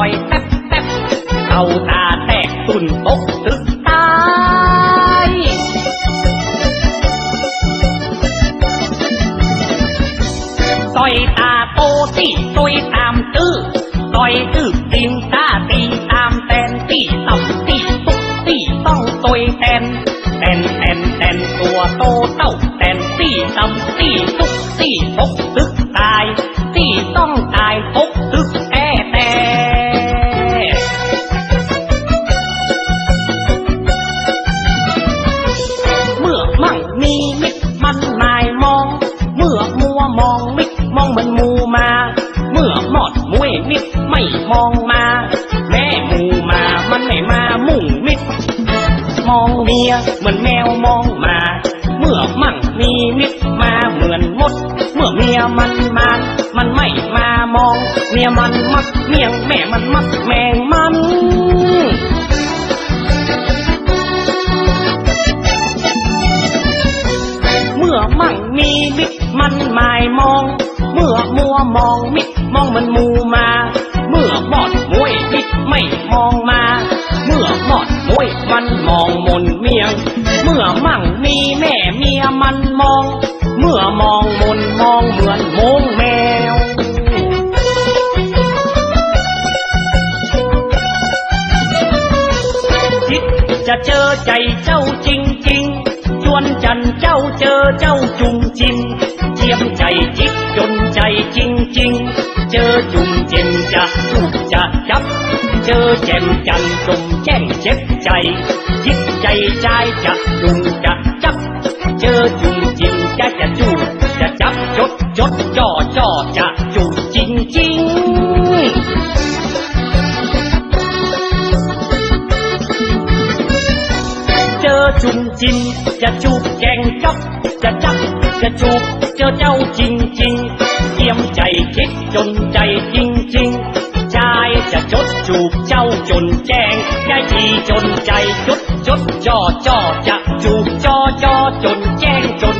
อยแตบแตบเอาตาแตกตุนตกตึกตาย ต่อยตาโตตีต่อยตามตื้อต่อยตื้อตีนตาตีตามแตนตีต่ำตีตุกตีต้องต่อยแตนแตนแตนแตนตัวโตเต้าแตนตีต่ำตีตุก ก ไม่มองมา แม่มูมา มันไม่มามุ่งมิตรมองเมียเหมือนแมวมองมา เมื่อมั่งมีมิตรมาเหมือนมด เมื่อเมียมันมา มันไม่มามอง เมียมันมักเมียงแม่มันมักแมงมันเมื่อมั่งมีมิตรมันหมายมอง เมื่อมัวมองมิตรมองมันมูมา มวยมิตรไม่มองมา เมื่อหมอดมวยมันมองมนเมียง เมื่อมั่งมีแม่เมียมันมอง เมื่อมองมนมองเหมือนโมงแมวคิดจะเจอใจเจ้าจริงๆชวนจันเจ้าเจอเจ้าจุงจิมเจียมใจจิตจนใจจริงๆเจอจุง chớ chém chằn cùng chém chép chạy chích chạy trai chặt đùng chặt chắp. Chớ chung chim cha chặt chu chặt chắp. Chốt chốt, cho cho chặt chu chín chín chớ chung chim chặt chu chèn chắp chặt chắp chặt chu chớ cháu chín chín chém chạy chết chôn chạy chín จะจดจูบเจ้าจนแจ้งยายทีจนใจจดจดจ่อจ่อจะจูบจ่อจ่อจนแจ้งจน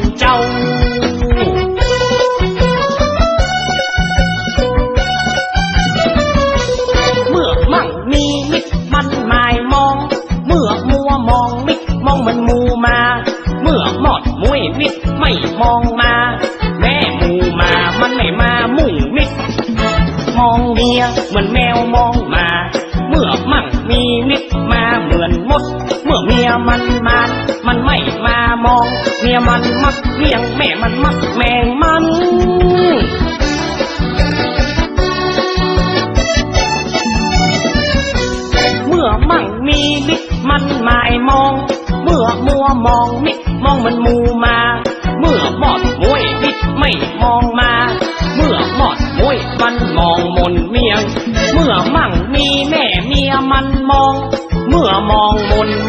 ยเหมือนแมวมองมา เมื่อมั่งมีมิตรมาเหมือนมด เมื่อเมียมันมามันไม่มามอง เมียมันมักเลี้ยงแม่มันมักแมงมันเมื่อมั่งมีมิตรมันหมายมอง เมื่อมัวมองมิตรมองมันมูมา เมื่อมอดมวยมิตรไม่มองมา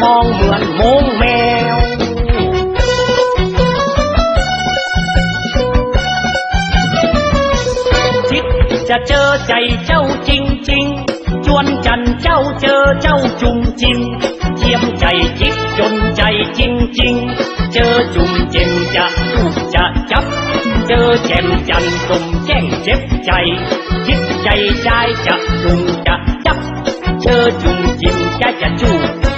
มนมองเหมือนโมงแมว คิดจะเจอใจเจ้าจริงๆ ชวนจันเจ้าเจอเจ้าจุงจิมเทียมใจจิตจนใจจริงๆ เจอจุงจิมจะถูกจะจับ เจอแจ่มจันตมแจ้งเจ็บใจ จิตใจใจจะจุงจะจับ เจอจุงจิมจะจะจูบ